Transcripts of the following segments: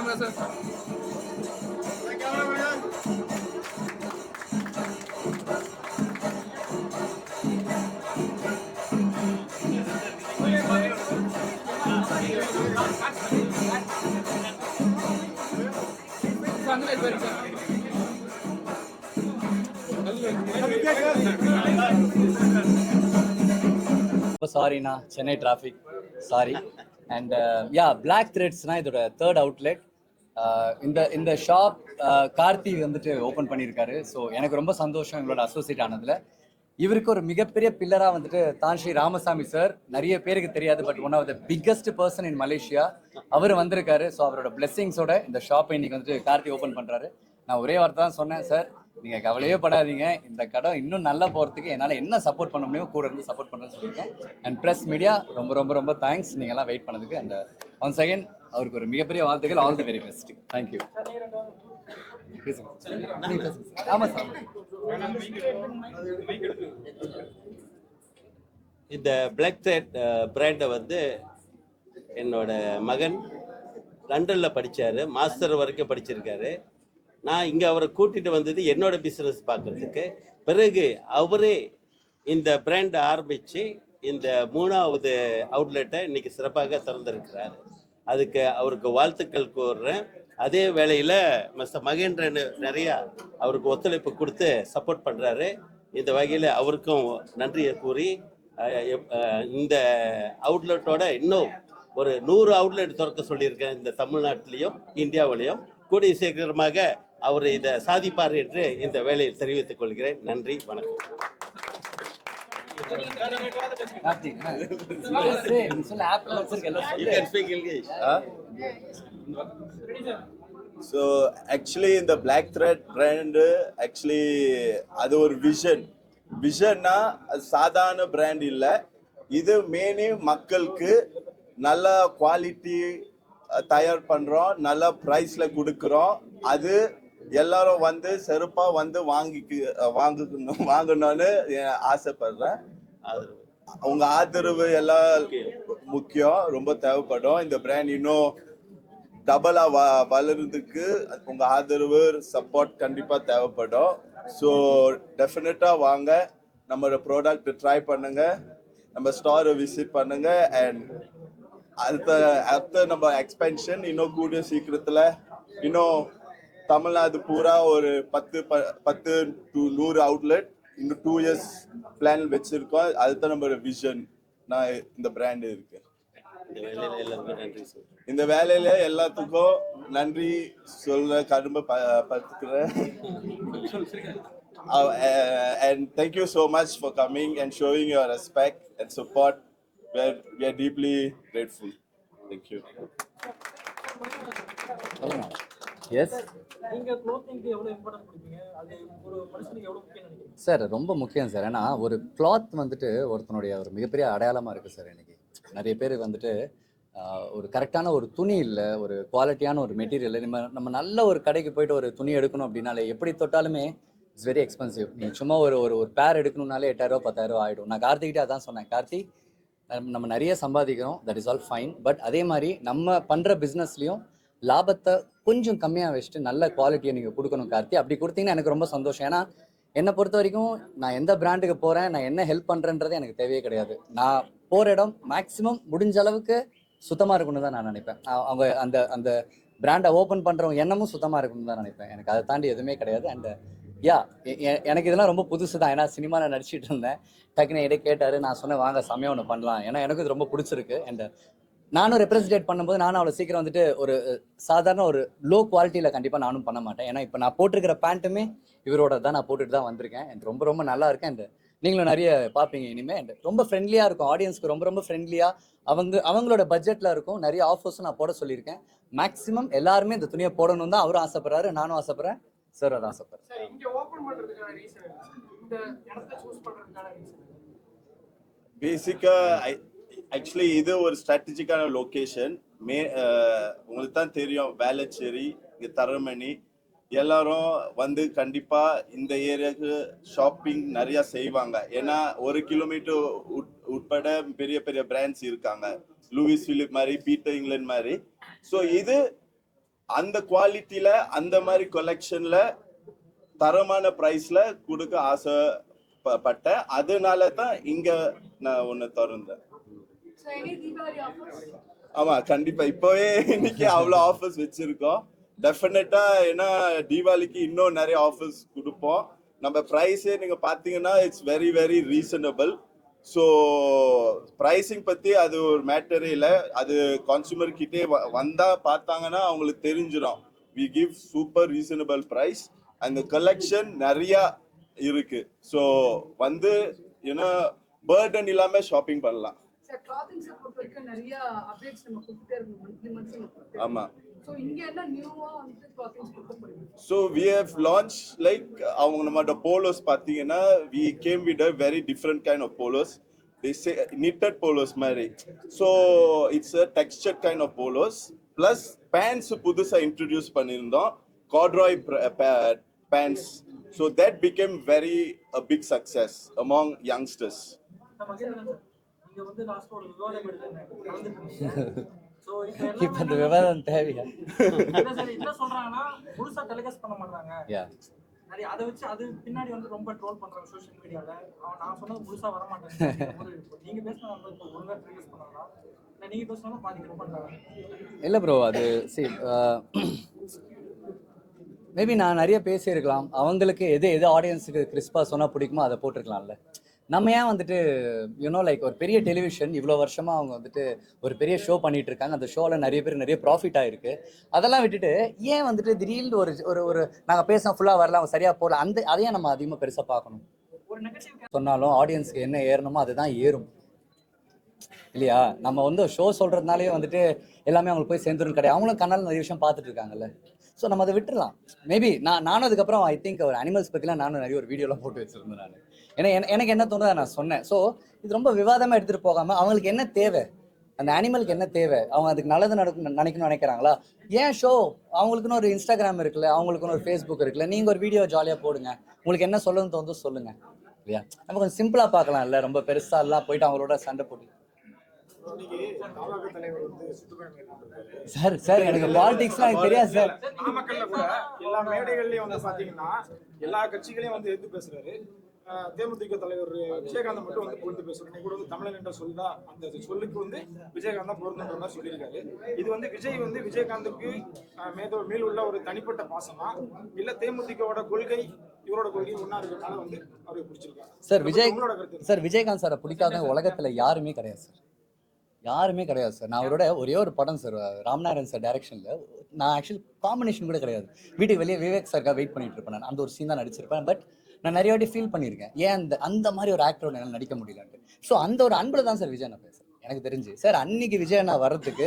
camera madam sir ரொம்ப சாரிண்ணா Chennai traffic sorry and yeah black த்ரெட்ஸ்னா இதோட third outlet இந்த இந்த ஷாப் கார்த்தி வந்துட்டு ஓப்பன் பண்ணியிருக்காரு. ஸோ எனக்கு ரொம்ப சந்தோஷம் எங்களோட அசோசியேட் ஆனதுல. இவருக்கு ஒரு மிகப்பெரிய பில்லராக வந்துட்டு தான் ஸ்ரீ ராமசாமி சார் நிறைய பேருக்கு தெரியாது but one of the biggest person in Malaysia அவர் வந்திருக்காரு. ஸோ அவரோட பிளெஸிங்ஸோட இந்த ஷாப்பை இன்னைக்கு வந்துட்டு கார்த்தி ஓப்பன் பண்ணுறாரு நான் ஒரே வார்த்தை தான் சொன்னேன் சார் நீங்க கவலையே படாதீங்க. இந்த கடை இன்னும் நல்லா போறதுக்கு என்னால என்ன சப்போர்ட் பண்ண முடியுமோ கூட இருந்து சப்போர்ட் பண்ணுறேன்னு சொல்லியிருக்கேன் அண்ட் ப்ரெஸ் மீடியா ரொம்ப ரொம்ப ரொம்ப தேங்க்ஸ் நீங்க எல்லாம் வெயிட் பண்ணதுக்கு. அண்ட் ஒன் செகண்ட் அவருக்கு ஒரு மிகப்பெரிய வாழ்த்துக்கள். All the very best thank you ஆமா சார். இந்த பிளாக் த்ரெட் பிராண்டை வந்து என்னோட மகன் லண்டனில் படிச்சாரு. மாஸ்டர் வரைக்கும் படிச்சிருக்காரு. நான் இங்கே அவரை கூட்டிட்டு வந்தது என்னோட பிஸ்னஸ் பார்க்குறதுக்கு பிறகு அவரே இந்த பிராண்டை ஆரம்பித்து இந்த மூணாவது அவுட்லெட்டை இன்னைக்கு சிறப்பாக திறந்திருக்கிறார். அதுக்கு அவருக்கு வாழ்த்துக்கள் கூறுறேன். அதே வேளையில் மிஸ்டர் மகேந்திரன் நிறையா அவருக்கு ஒத்துழைப்பு கொடுத்து சப்போர்ட் பண்ணுறாரு இந்த வகையில் அவருக்கும் நன்றியை கூறி இந்த அவுட்லெட்டோட இன்னும் ஒரு நூறு அவுட்லெட் திறக்க சொல்லியிருக்கேன் இந்த தமிழ்நாட்டிலையும் இந்தியாவிலையும். கூடிய சீக்கிரமாக அவர் இதை சாதிப்பார் என்று இந்த வேலையை தெரிவித்துக் கொள்கிறேன். நன்றி வணக்கம். ஸோ ஆக்சுவலி இந்த பிளாக் த்ரெட் பிராண்டு ஆக்சுவலி அது ஒரு விஷன் விஷன்னா அது சாதாரண பிராண்ட் இல்லை. இது மெயினி மக்களுக்கு நல்ல குவாலிட்டி தயார் பண்ணுறோம் நல்ல ப்ரைஸில் கொடுக்குறோம். அது எல்லாரும் வந்து சிறப்பாக வந்து வாங்கிக்கு வாங்கணும் வாங்கணும்னு ஆசைப்படுறேன். அது அவங்க ஆதரவு எல்லாம் முக்கியம் ரொம்ப தேவைப்படும். இந்த பிராண்ட் இன்னும் டபுளா வ வளர்றதுக்கு உங்க ஆதரவு சப்போர்ட் கண்டிப்பா தேவைப்படும். ஸோ டெஃபினட்டா வாங்க. நம்மளோட ப்ராடக்ட் ட்ரை பண்ணுங்க. நம்ம ஸ்டோரை விசிட் பண்ணுங்க. அண்ட் அடுத்த அடுத்த நம்ம எக்ஸ்பென்ஷன் இன்னும் கூடிய சீக்கிரத்துல இன்னும் தமிழ்நாடு பூரா ஒரு பத்து ப- பத்து டு நூறு அவுட்லெட் இன்னும் டூ இயர்ஸ் பிளான் வச்சிருக்கோம். அதுதான் நம்ம விஷன் நான் இந்த பிராண்ட் இருக்கு. இந்த வேலையில எல்லாருக்கும் நன்றி சொல்றேன். இந்த வேலையில எல்லாத்துக்கும் நன்றி சொல்ல கடமை ப- படுத்துக்கிறேன் Uh, uh, and thank you so much for coming and showing your respect and support. We are, yes sir ரொம்ப முக்கியம் சார் ஏன்னா ஒரு கிளாத் வந்துட்டு ஒருத்தனுடைய ஒரு மிகப்பெரிய அடையாளமாக இருக்குது சார் இன்னைக்கு. நிறைய பேர் வந்துட்டு ஒரு கரெக்டான ஒரு துணி இல்லை ஒரு குவாலிட்டியான ஒரு மெட்டீரியல் நம்ம நம்ம நல்ல ஒரு கடைக்கு போயிட்டு ஒரு துணி எடுக்கணும் அப்படின்னாலே எப்படி தொட்டாலுமே இட்ஸ் வெரி எக்ஸ்பென்சிவ் நீங்கள் சும்மா ஒரு ஒரு ஒரு பேர் எடுக்கணும்னாலே எட்டாயிரரூவா பத்தாயிரரூவா ஆகிடும் நான் கார்த்திகிட்டே அதான் சொன்னேன். கார்த்தி நம்ம- நம்ம நிறைய சம்பாதிக்கிறோம். That is all fine but அதே மாதிரி நம்ம பண்ணுற பிஸ்னஸ்லையும் லாபத்தை கொஞ்சம் கம்மியாக வச்சுட்டு நல்ல குவாலிட்டியை நீங்கள் கொடுக்கணும் கார்த்தி. அப்படி கொடுத்தீங்கன்னா எனக்கு ரொம்ப சந்தோஷம். ஏன்னா என்னை பொறுத்த வரைக்கும் நான் எந்த பிராண்டுக்கு போகிறேன் நான் என்ன ஹெல்ப் பண்ணுறேன்றது எனக்கு தேவையே கிடையாது. நான் போகிற இடம் மேக்ஸிமம் முடிஞ்ச அளவுக்கு சுத்தமாக இருக்கணும்னு தான் நான் நினைப்பேன். அவங்க அந்த அந்த பிராண்டை ஓப்பன் பண்ணுறவங்க எண்ணமும் சுத்தமாக இருக்கணும்னு தான் நினைப்பேன். எனக்கு அதை தாண்டி எதுவுமே கிடையாது. அண்ட் யா எனக்கு இதெல்லாம் ரொம்ப புதுசு தான். ஏன்னா சினிமாவில் நடிச்சிட்டு இருந்தேன். டக்குன்னு இடையே கேட்டார். நான் சொன்னேன் வாங்க சமயம் ஒன்று பண்ணலாம். ஏன்னா எனக்கு இது ரொம்ப பிடிச்சிருக்கு. அண்ட் நானும் ரெப்ரசன்டேட் பண்ணும்போது நானும் அவ்வளோ சீக்கிரம் வந்துட்டு ஒரு சாதாரண ஒரு லோ குவாலிட்டியில் கண்டிப்பாக நானும் பண்ண மாட்டேன். ஏன்னா இப்போ நான் போட்டிருக்கிற பேண்ட்டுமே இவரோட தான் நான் போட்டுட்டு தான் வந்திருக்கேன். And ரொம்ப ரொம்ப நல்லா இருக்கேன் அண்ட் நீங்களும் நிறைய பார்ப்பீங்க இனிமே. And ரொம்ப ஃப்ரெண்ட்லியாக இருக்கும். ஆடியன்ஸ்க்கு ரொம்ப ரொம்ப ஃப்ரெண்ட்லியாக அவங்க அவங்களோட பட்ஜெட்டில் இருக்கும். நிறைய ஆஃபர்ஸும் நான் போட சொல்லியிருக்கேன். மேக்ஸிமம் எல்லாருமே இந்த துணியை போடணும் தான் அவரும் ஆசைப்படுறாரு. நானும் ஆசைப்படுறேன். சார் அதை ஆசைப்படுறேன் சார் ஆக்சுவலி இது ஒரு ஸ்ட்ராட்டஜிக்கான லொக்கேஷன் மே உங்களுக்கு தான் தெரியும் வேளச்சேரி இங்கே தரமணி. எல்லாரும் வந்து கண்டிப்பா இந்த ஏரியாவுக்கு ஷாப்பிங் நிறைய செய்வாங்க. ஏன்னா ஒரு கிலோமீட்டர் உட்பட பெரிய பெரிய பிராண்ட்ஸ் இருக்காங்க. லூவிஸ் பிலிப் மாதிரி பீட்டர் இங்கிலாந்து மாதிரி. ஸோ இது அந்த குவாலிட்டியில அந்த மாதிரி கொலெக்ஷன்ல தரமான ப்ரைஸில் கொடுக்க ஆசைப்பட்டேன் அதனால தான் இங்க நான் ஒன்று திறந்தேன். ஆமா கண்டிப்பா. இப்பவே இன்னைக்கு அவ்வளவு ஆஃபர்ஸ் வச்சிருக்கோம். டெஃபினட்டா ஏன்னா தீபாவளிக்கு இன்னும் நிறைய ஆஃபர்ஸ் கொடுப்போம். நம்ம ப்ரைஸே நீங்க பாத்தீங்கன்னா it's very very reasonable so pricing பத்தி அது ஒரு மேட்டரே இல்லை. அது கன்சூமர் கிட்டே வ- வந்தா பார்த்தாங்கன்னா அவங்களுக்கு தெரிஞ்சிடும். We give super reasonable price அந்த கலெக்ஷன் நிறைய இருக்கு. ஸோ வந்து ஏன்னா பேர்டன் இல்லாம ஷாப்பிங் பண்ணலாம். Sir, clothing se பொறுத்த வரைக்கும் நிறைய updates நம்ம கொடுத்துட்டே இருக்கணும். monthly monthly நம்ம கொடுத்துட்டே ஆமா. இருக்கணும். So இங்க என்ன நியூவா வந்து clothings கொடுக்க போறீங்க? So we have launch like அவங்க நம்மளோட போலோஸ் பார்த்தீங்கன்னா we came with a very different kind of polos knitted polos மாதிரி. So it's a texture kind of polos plus pants புதுசாக இன்ட்ரடியூஸ் பண்ணியிருந்தோம். Corduroy pants so that became very a big success among youngsters இப்போ அந்த விவாதம் தேவையா? என்ன sir சொல்றாங்கன்னா முழுசா டெலிகாஸ்ட் பண்ண மாட்டாங்க. நிறைய அதை வச்சு அது பின்னாடி வந்து ரொம்ப ட்ரோல் பண்றாங்க சோஷியல் மீடியால அவன் நான் சொன்னது முழுசா வர மாட்டேன் நீங்க பேசினா ஒழுங்கா டெலிகாஸ்ட் இல்லை நீங்க பேசினாலும் பாதி கட் பண்றாங்க. இல்லை ப்ரோ அது சி மேபி நான் நிறைய பேசியிருக்கலாம். அவங்களுக்கு எது எது ஆடியன்ஸுக்கு கிறிஸ்பா சொன்னால் பிடிக்குமோ அதை போட்டிருக்கலாம்ல. நம்ம ஏன் வந்துட்டு யூனோ லைக் ஒரு பெரிய டெலிவிஷன் இவ்வளோ வருஷமாக அவங்க வந்துட்டு ஒரு பெரிய ஷோ பண்ணிட்டு இருக்காங்க. அந்த ஷோவில் நிறைய பேர் நிறைய ப்ராஃபிட் ஆயிருக்கு. அதெல்லாம் விட்டுட்டு ஏன் வந்துட்டு திடீர்னு ஒரு ஒரு ஒரு நாங்கள் பேசினா ஃபுல்லாக வரல அவங்க சரியாக போகல அந்த அதையும் நம்ம அதிகமாக பெருசாக பார்க்கணும். சொன்னாலும் ஆடியன்ஸ்க்கு என்ன ஏறணுமோ அதுதான் ஏறும். இல்லையா? நம்ம வந்து ஷோ சொல்றதுனாலே வந்துட்டு எல்லாமே அவங்களுக்கு போய் சேர்ந்துரும் கிடையாது. அவங்களும் கண்ணால் நிறைய விஷயம் பார்த்துட்டு இருக்காங்கல்ல. ஸோ நம்ம அதை விட்டுறலாம். மேபி நான் நானும் அதுக்கப்புறம் ஐ திங்க் ஒரு அனிமல்ஸ் பற்றிலாம் நானும் நிறைய ஒரு வீடியோலாம் போட்டு வச்சிருந்தேன் நான். ஏன்னா எனக்கு என்ன தோணுதா நான் சொன்னேன். ஸோ இது ரொம்ப விவாதமாக எடுத்துகிட்டு போகாமல் அவங்களுக்கு என்ன தேவை? அந்த அனிமலுக்கு என்ன தேவை? அவங்க அதுக்கு நல்லது நடக்கும் நினைக்கணும்னு நினைக்கிறாங்களா? ஏன் ஷோ அவங்களுக்குன்னு ஒரு இன்ஸ்டாகிராம் இருக்குல்ல அவங்களுக்குன்னு ஒரு ஃபேஸ்புக் இருக்குல்ல நீங்கள் ஒரு வீடியோ ஜாலியாக போடுங்க. உங்களுக்கு என்ன சொல்லணும்னு தோணுதோ சொல்லுங்க. இல்லையா? நம்ம கொஞ்சம் சிம்பிளாக பார்க்கலாம் இல்லை ரொம்ப பெருசாக எல்லாம் போயிட்டு அவங்களோட சண்டை போட்டு. சார் சார் எனக்கு பாலிடிக்ஸ்லாம் எனக்கு தெரியாது சார். நாமக்கல்ல கூட எல்லா மேடைகள்லயும் வந்து பாத்தீங்கன்னா எல்லா கட்சிகளையும் வந்து எதிர்த்து பேசுறாரு. தேமுதிக தலைவர் விஜயகாந்த் மட்டும் வந்து பேசுறாரு. இன்னைக்கு கூட வந்து தமிழன் என்ற சொல்லா அந்த சொல்லுக்கு வந்து விஜயகாந்த் தான் பொருந்துன்ற மாதிரி சொல்லியிருக்காரு. இது வந்து விஜய் வந்து விஜயகாந்துக்கு மேதோ மேல் உள்ள ஒரு தனிப்பட்ட பாசமா இல்ல தேமுதிகவோட கொள்கை இவரோட கொள்கை ஒன்னா இருக்கிறதுனால வந்து அவருக்கு பிடிச்சிருக்காரு. சார் விஜய்? சார் விஜயகாந்த் சாரை பிடிக்காத உலகத்துல யாருமே கிடையாது சார். யாருமே கிடையாது சார். நான் அவரோட ஒரே ஒரு படம் சார் ராம்நாராயண் சார் டைரக்ஷன்ல நான் ஆக்சுவலி காம்பினேஷன் கூட கிடையாது. வீட்டுக்கு வெளியே விவேக் சார்க்காக வெயிட் பண்ணிட்டு இருப்பேன் நான். அந்த ஒரு சீன் தான் நடிச்சிருப்பேன். பட் நான் நிறைய வாட்டி ஃபீல் பண்ணியிருக்கேன். ஏன் அந்த அந்த மாதிரி ஒரு ஆக்டரோட என்னால் நடிக்க முடியலன்ட்டு. ஸோ அந்த ஒரு அன்புல தான் சார் விஜய் நான் பேசுறேன். எனக்கு தெரிஞ்சு. சார் அன்னைக்கு விஜய் நான் வர்றதுக்கு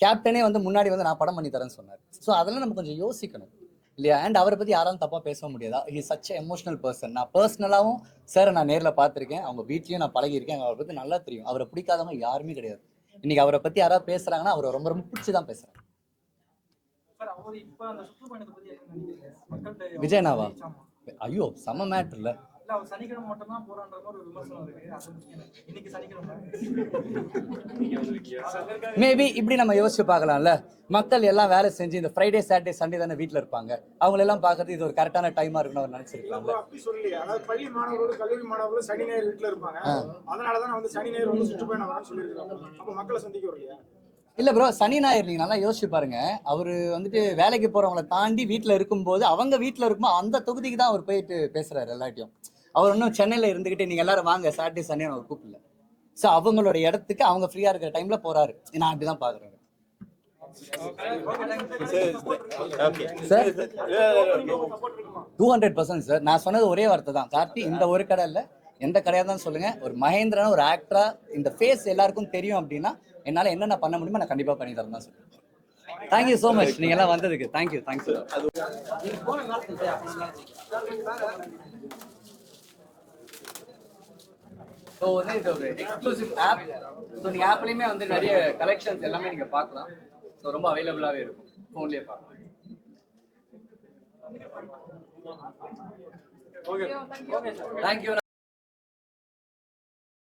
கேப்டனே வந்து முன்னாடி வந்து நான் படம் பண்ணி தரேன்னு சொன்னார். ஸோ அதெல்லாம் நம்ம கொஞ்சம் யோசிக்கணும். இல்லையா? அண்ட் அவரை பற்றி யாராலும் தப்பாக பேச முடியாதா? ஹி சச் எமோஷனல் பர்சன் நான் பர்சனலாகவும் சார் நான் நேரில் பார்த்துருக்கேன். அவங்க வீட்லேயும் நான் பழகியிருக்கேன். அவரை பற்றி நல்லா தெரியும். அவரை பிடிக்காதவங்க யாருமே கிடையாது. இன்னைக்கு அவரை பத்தி யாராவது பேசுறாங்கன்னா அவரை ரொம்ப ரொம்ப பிடிச்சி தான் மக்கள்கிட்ட விஜயனாவா. ஐயோ செம மேட்ருல இல்ல அவர் சனிக்கிழமை மட்டும் தான் போறான்ற மாதிரி ஒரு விமர்சனம் இருக்கு. அது எனக்கு இன்னைக்கு சனிக்கிழமை. மேபி இப்படி நம்ம யோசிச்சு பார்க்கலாம்ல. மக்கள் எல்லாம் வேலை செஞ்சு இந்த ஃப்ரைடே சாட்டர்டே சண்டே தானே வீட்டில் இருப்பாங்க. அவங்கள எல்லாம் பார்க்கறது இது ஒரு கரெக்டான டைமா இருக்குன்னு அவர் அப்படி சொல்லலையே. அதாவது பள்ளி மாணவர்களோடு கல்லூரி மாணவர்களும் சனி ஞாயிறு வீட்டுல இருப்பாங்க. அதனாலதான் வந்து சனி ஞாயிறு வந்து சுற்றுப்பயணம் வரேன்னு சொல்லியிருக்கிறேன். அப்ப மக்களை சந்திக்க வரலையா? இல்ல ப்ரோ சனி ஞாயிறு நீங்க நல்லா யோசிச்சு பாருங்க. அவரு வந்துட்டு வேலைக்கு போறவங்கள தாண்டி வீட்டுல இருக்கும்போது அவங்க வீட்டுல இருக்கும்போது அந்த தொகுதிக்கு தான் அவர் போயிட்டு பேசுறாரு எல்லாத்தையும் அவர் இன்னும் சென்னையில இருந்துகிட்டு நீங்க எல்லாரும் வாங்க சாட்டர்டே சனி அவர் கூப்பிடல. ஸோ அவங்களோட இடத்துக்கு அவங்க ஃப்ரீயா இருக்கிற டைம்ல போறாரு. நான் அப்படிதான் பாக்குறேன். Sir two hundred percent sir நான் சொன்னது ஒரே வார்த்தை தான். கார்த்தி இந்த ஒரு கடை இல்ல. எந்த கடையா தான் சொல்லுங்க. ஒரு மகேந்திரன் ஒரு ஆக்டரா இந்த ஃபேஸ் எல்லாருக்கும் தெரியும் அப்படின்னா என்னால என்னென்ன பண்ண முடியுமோ நான் கண்டிப்பா பண்ணி தரேன் தான் சொல்லுவேன் தேங்க்யூ ஸோ மச் நீங்க எல்லாம் வந்ததுக்கு தேங்க்யூ தேங்க்ஸ் ஸோ வந்து இது ஒரு எக்ஸ்க்ளூசிவ் ஆப் ஸோ நீங்கள் ஆப்லேயுமே வந்து நிறைய கலெக்ஷன்ஸ் எல்லாமே நீங்கள் பார்க்கலாம். ஸோ ரொம்ப அவைலபிளாகவே இருக்கும். ஃபோன்லேயே பார்க்கலாம். Okay thank you